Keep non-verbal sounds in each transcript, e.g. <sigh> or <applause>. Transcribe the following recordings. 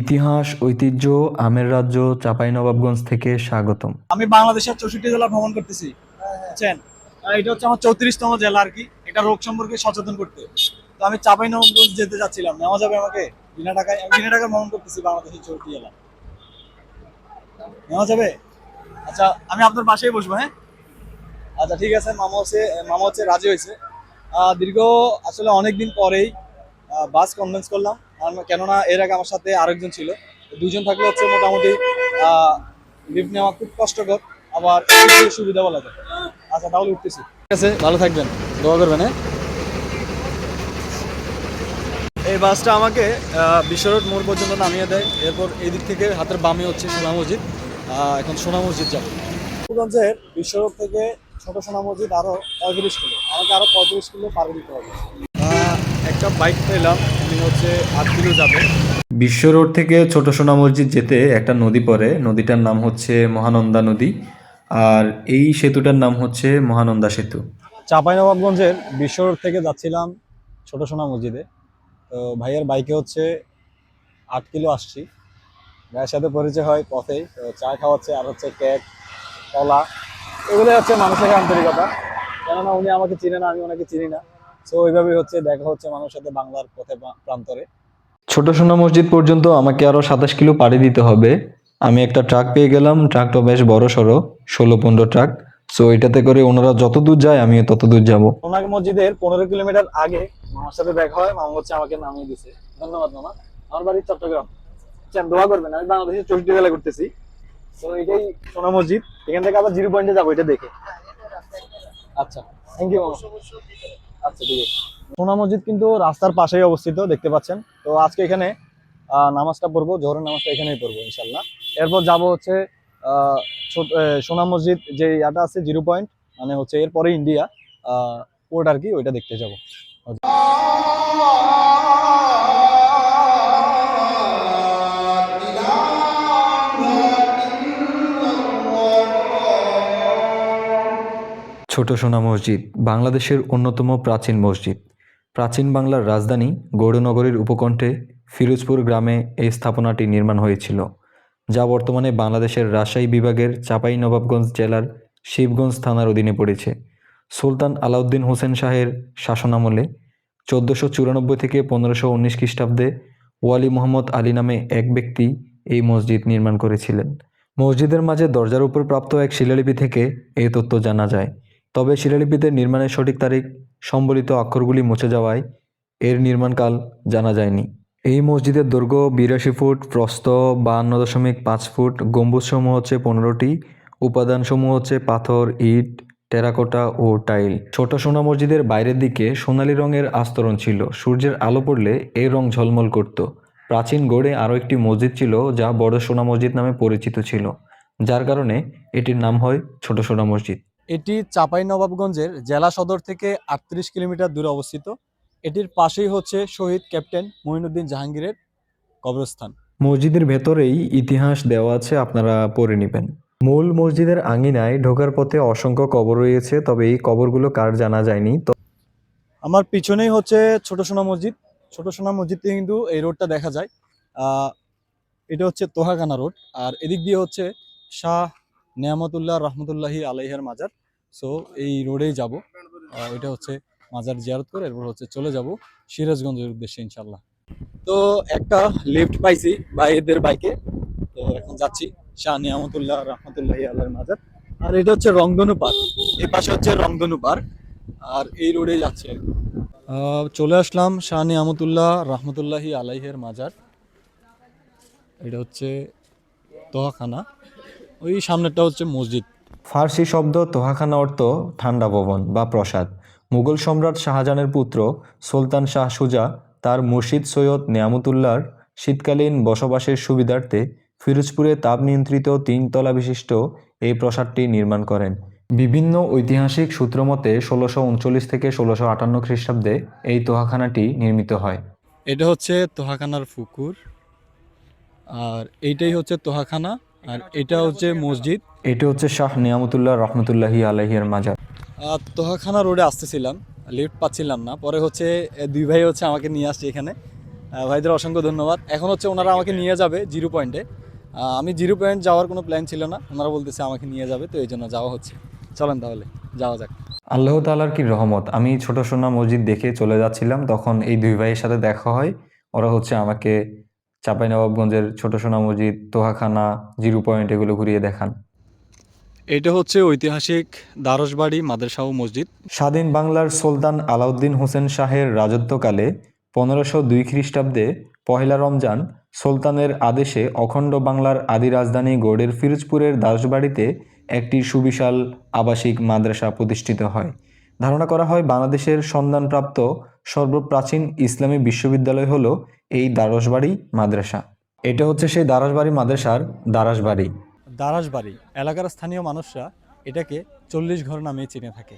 ইতিহাস, ঐতিহ্য, আমের রাজ্য, চাঁপাইনবাবগঞ্জ থেকে স্বাগতম। আমি বাংলাদেশের চৌষট্টি জেলা ভ্রমণ করতেছি। এটা হচ্ছে আমার চৌত্রিশতম জেলা আর কি। এটা রোগ সম্পর্কে সচেতন করতে। তো আমি চাপাই নবগঞ্জ যেতে যাচ্ছিলাম। নেওয়া যাবে আমাকে? বিনা টাকায় আমি বিনা টাকায় ভ্রমণ করতেছি বাংলাদেশের চৌষট্টি জেলা। নেওয়া যাবে? আচ্ছা আমি আপনার বাসায় বসবো হ্যাঁ? আচ্ছা ঠিক আছে। মামা হচ্ছে মামা হচ্ছে রাজি হয়েছে। দীর্ঘ আসলে অনেকদিন পরেই বাস কনভেন্স করলাম। কেননা এর আগে আমার সাথে আরেকজন ছিল। দুজন থাকলে হচ্ছে মোটামুটি লিফট নেওয়া খুব কষ্টকর। আবার সুবিধা বলা যায়। আচ্ছা তাহলে উঠতেছি। ঠিক আছে ভালো থাকবেন। দোয়া করবেন হ্যাঁ? এই বাসটা আমাকে আহ, বিশ্ব রোড মোড় পর্যন্ত নামিয়ে দেয়। এরপর এই দিক থেকে হাতের বামে হচ্ছে সোনা মসজিদ। এখন সোনা মসজিদ যাব। গোপালগঞ্জের বিশ্ব রোড থেকে ছোট সোনা মসজিদ আরও পঁয়ত্রিশ কিলো। আমাকে আরও পঁয়ত্রিশ কিলো পার দিতে হবে। একটা বাইক পেলাম হচ্ছে আট কিলো যাবে। বিশ্ব রোড থেকে ছোট সোনা মসজিদ যেতে একটা নদী পড়ে নদীটার নাম হচ্ছে মহানন্দা নদী। আর এই সেতুটার নাম হচ্ছে মহানন্দা সেতু। চাঁপাইনবাবগঞ্জের বিশ্ব রোড থেকে যাচ্ছিলাম ছোট সোনা মসজিদে। তো ভাইয়ের বাইকে হচ্ছে আট কিলো আসছি। ভাইয়ের সাথে পরিচয় হয় পথেই। তো চা খাওয়াচ্ছে আর হচ্ছে কেক কলা এগুলোই হচ্ছে মানুষের আন্তরিকতা। কেননা উনি আমাকে চিনে না আমি ওনাকে চিনি না। তো ওইভাবেই হচ্ছে দেখা হচ্ছে মানুষের সাথে বাংলার পথে প্রান্তরে। ছোট সোনা মসজিদ পর্যন্ত আমাকে আরও সাতাশ কিলো পাড়ি দিতে হবে। আমি একটা ট্রাক পেয়ে গেলাম ট্রাকটা বেশ বড় সড়ো ষোলো পনেরো ট্রাক। সো এটাতে করে ওনারা যত দূর যায় আমিও তত দূর যাব। সোনাগ মসজিদের পনেরো কিলোমিটার আগে মামার সাথে দেখা হয় মামা হচ্ছে আমাকে নামিয়ে দিছে। ধন্যবাদ মামা। আমার বাড়ি চট্টগ্রাম। চান দোয়া করবেন আমি বাংলাদেশের চৌষট্টি জেলা করতেছি তো এটাই সোনা মসজিদ। এখান থেকে আবার জিরো পয়েন্টে যাব এটা দেখে। আচ্ছা থ্যাংক ইউ মামা। আচ্ছা সোনা মসজিদ কিন্তু রাস্তার পাশেই অবস্থিত, দেখতে পাচ্ছেন। তো আজকে এখানে নামাজটা পড়ব, জোহরের নামাজটা এখানেই পড়ব ইনশাল্লাহ এরপর যাব হচ্ছে সোনা মসজিদ যে ইয়াটা আছে, জিরো পয়েন্ট মানে হচ্ছে এরপরে ইন্ডিয়া ওটা আর কি, ওইটা দেখতে যাব। ছোট সোনা মসজিদ, বাংলাদেশের অন্যতম প্রাচীন মসজিদ। প্রাচীন বাংলার রাজধানী গৌড়নগরীর উপকণ্ঠে ফিরোজপুর গ্রামে এই স্থাপনাটি নির্মাণ হয়েছিল, যা বর্তমানে বাংলাদেশের রাজশাহী বিভাগের চাঁপাইনবাবগঞ্জ জেলার শিবগঞ্জ থানার অধীনে পড়েছে। সুলতান আলাউদ্দিন হোসেন শাহের শাসনামলে চোদ্দোশো চুরানব্বই থেকে পনেরোশো উনিশ খ্রিস্টাব্দে ওয়ালি মোহাম্মদ আলী নামে এক ব্যক্তি এই মসজিদ নির্মাণ করেছিলেন। মসজিদের মাঝে দরজার উপর প্রাপ্ত এক শিলালিপি থেকে এই তথ্য জানা যায়। তবে শিলালিপিতে নির্মাণের সঠিক তারিখ সম্বলিত অক্ষরগুলি মুছে যাওয়ায় এর নির্মাণকাল জানা যায়নি। এই মসজিদের দৈর্ঘ্য বিরাশি ফুট, প্রস্থ বাহান্ন দশমিক পাঁচ ফুট, গম্বুজসমূহ হচ্ছে পনেরোটি, উপাদানসমূহ হচ্ছে পাথর, ইট, টেরাকোটা ও টাইল। ছোট সোনা মসজিদের বাইরের দিকে সোনালী রঙের আস্তরণ ছিল। সূর্যের আলো পড়লে এই রং ঝলমল করত। প্রাচীন গড়ে আরও একটি মসজিদ ছিল যা বড় সোনা মসজিদ নামে পরিচিত ছিল। যার কারণে এটির নাম হয় ছোট সোনা মসজিদ। এটি চাপাই নবাবগঞ্জের জেলা সদর থেকে আটত্রিশ কিলোমিটার দূরে অবস্থিত। এটির পাশেই হচ্ছে শহীদ ক্যাপ্টেন মহিনুদ্দিন জাহাঙ্গীরের কবরস্থান। মসজিদের ভেতরেই ইতিহাস দেওয়া আছে আপনারা পড়ে নেবেন। মূল মসজিদের আঙিনায় ঢোকার পথে অসংখ্য কবর রয়েছে তবে এই কবরগুলো কার জানা যায়নি তো আমার পিছনেই হচ্ছে ছোট সোনা মসজিদ। ছোট সোনা মসজিদ কিন্তু এই রোডটা দেখা যায়। আহ, এটা হচ্ছে তোহাখানা রোড। আর এদিক দিয়ে হচ্ছে শাহ নিয়ামতুল্লাহ রহমতুল্লাহি আলাইহের মাজার। সো এই রোডেই যাব। এটা হচ্ছে মাজার জিয়ারত করে, এরপর হচ্ছে চলে যাব সিরাজগঞ্জের উদ্দেশ্যে ইনশাল্লাহ তো, একটা লিফট পাইছি ভাইদের বাইকে তো, এখন যাচ্ছি শাহ নিয়ামতুল্লাহ রহমতুল্লাহি আল্লাহর মাজার। আর এটা হচ্ছে রংধনু পার্ক। এই পাশে হচ্ছে রংধনু পার্ক। আর এই রোডে যাচ্ছে চলে আসলাম শাহ নিয়ামতুল্লাহ রহমতুল্লাহি আলাইহের মাজার। এটা হচ্ছে তোহাখানা ওই সামনেরটা হচ্ছে মসজিদ। ফার্সি শব্দ তোহাখানা অর্থ ঠান্ডা ভবন বা প্রসাদ। মুঘল সম্রাট শাহজাহানের পুত্র সুলতান শাহ সুজা তার মুর্শিদ সৈয়দ নিয়ামতুল্লাহর শীতকালীন বসবাসের সুবিধার্থে ফিরোজপুরে তাপ নিয়ন্ত্রিত তিনতলা বিশিষ্ট এই প্রাসাদটি নির্মাণ করেন। বিভিন্ন ঐতিহাসিক সূত্রমতে ষোলোশো উনচল্লিশ থেকে ষোলোশো আটান্ন খ্রিস্টাব্দে এই তোহাখানাটি নির্মিত হয়। এটা হচ্ছে তোহাখানার পুকুর। আর এইটাই হচ্ছে তোহাখানা। আর এটা হচ্ছে মসজিদ। এটা হচ্ছে শাহ নিয়ামতুল্লাহ রহমতুল্লাহি আলহির মাজার। তোহাখানা রোডে আসতেছিলাম লিফট পাচ্ছিলাম না। পরে হচ্ছে দুই ভাই হচ্ছে আমাকে নিয়ে আসছে এখানে। ভাইদের অসংখ্য ধন্যবাদ। এখন হচ্ছে ওনারা আমাকে নিয়ে যাবে জিরো পয়েন্টে। আমি জিরো পয়েন্ট যাওয়ার কোনো প্ল্যান ছিল না। ওনারা বলতেছে আমাকে নিয়ে যাবে তো এই জন্য যাওয়া হচ্ছে। চলেন তাহলে যাওয়া যাক। আল্লাহ তালার কি রহমত? আমি ছোট সোনা মসজিদ দেখে চলে যাচ্ছিলাম। তখন এই দুই ভাইয়ের সাথে দেখা হয়। ওরা হচ্ছে আমাকে চাঁপাইনবাবগঞ্জের ছোট সোনা মসজিদ তোহাখানা জিরো পয়েন্ট এগুলো ঘুরিয়ে দেখান। এটা হচ্ছে ঐতিহাসিক দ্বারসবাড়ি মাদ্রাসা ও মসজিদ। স্বাধীন বাংলার সুলতান আলাউদ্দিন হোসেন শাহের রাজত্বকালে পনেরোশো দুই খ্রিস্টাব্দে পহেলা রমজান সুলতানের আদেশে অখণ্ড বাংলার আদি রাজধানী গৌড়ের ফিরোজপুরের দাসবাড়িতে একটি সুবিশাল আবাসিক মাদ্রাসা প্রতিষ্ঠিত হয়। ধারণা করা হয় বাংলাদেশের সন্ধানপ্রাপ্ত সর্বপ্রাচীন ইসলামী বিশ্ববিদ্যালয় হলো এই দারসবাড়ি মাদ্রাসা। এটা হচ্ছে সেই দারসবাড়ি মাদ্রাসার দারাসবাড়ি দারাসবাড়ি এলাকার স্থানীয় মানুষরা এটাকে চল্লিশ ঘর নামে চিনে থাকে।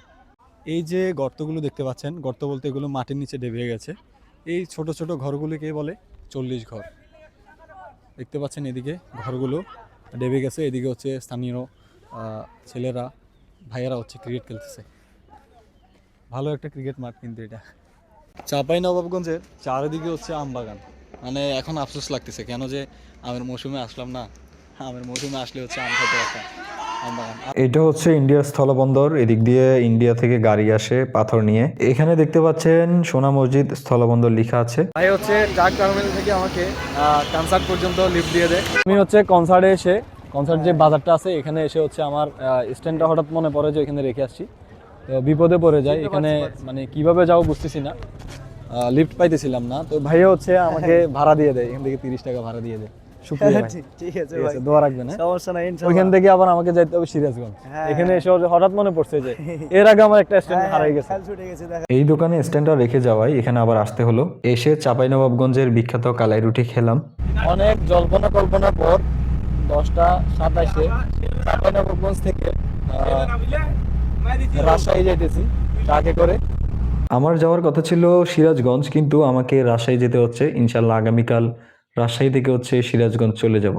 এই যে গর্তগুলো দেখতে পাচ্ছেন, গর্ত বলতে এগুলো মাটির নিচে ডেবে গেছে। এই ছোট ছোট ঘরগুলিকে বলে চল্লিশ ঘর। দেখতে পাচ্ছেন এদিকে ঘরগুলো ডেবে গেছে, এদিকে হচ্ছে স্থানীয় ছেলেরা, ভাইয়েরা হচ্ছে ক্রিকেট খেলতেছে। ভালো একটা ক্রিকেট মাঠ কিন্তু এটা। চাপাই নবাবগঞ্জের চারিদিকে হচ্ছে আম বাগান। মানে এখন আফসোস লাগতেছে কেন যে আমের মৌসুমে আসলাম না? আমের মৌসুমে আসলে হচ্ছে আম খেতে পারতাম এটা হচ্ছে ইন্ডিয়ার স্থলবন্দর এদিক দিয়ে ইন্ডিয়া থেকে গাড়ি আসে পাথর নিয়ে। এখানে দেখতে পাচ্ছেন সোনা মসজিদ স্থলবন্দর লেখা আছে। ভাই হচ্ছে ট্রাক টার্মিনাল থেকে আমাকে কনসার্ট পর্যন্ত লিফট দিয়ে দেয়। আমি হচ্ছে কনসার্টে এসে কনসার্ট যে বাজারটা আছে এখানে এসে হচ্ছে আমার স্ট্যান্ডটা হঠাৎ মনে পড়ে যে এখানে রেখে আসছি। তো বিপদে পড়ে যায় এখানে মানে কীভাবে যাও বুঝতেছি না। লিফট পাইতেছিলাম না তো ভাইয়া হচ্ছে আমাকে <laughs> ভাড়া দিয়ে দেয় এখান থেকে তিরিশ টাকা ভাড়া দিয়ে দেয়। ঠিক আছে রাখবেন হ্যাঁ? সমস্যা নাই ওইখান থেকে আবার আমাকে যাইতে হবে সিরাজগঞ্জ। হ্যাঁ, এখানে এসে হঠাৎ মনে পড়ছে যে <laughs> এর আগে আমার একটা স্ট্যান্ড হারাই গেছে। খেয়াল ছুটে গেছে দেখা এই দোকানে স্ট্যান্ডটা রেখে যাওয়ায় এখানে আবার আসতে হলো। এসে চাঁপাইনবাবগঞ্জের বিখ্যাত কালাই রুটি খেলাম। অনেক জল্পনা কল্পনা পর দশটা সাতাশে চাঁপাইনবাবগঞ্জ থেকে আহ, রাজশাহী যাইতেছি ট্রাকে করে। আমার যাওয়ার কথা ছিল সিরাজগঞ্জ, কিন্তু আমাকে রাজশাহী যেতে হচ্ছে। ইনশাল্লাহ আগামীকাল রাজশাহী থেকে হচ্ছে সিরাজগঞ্জ চলে যাব।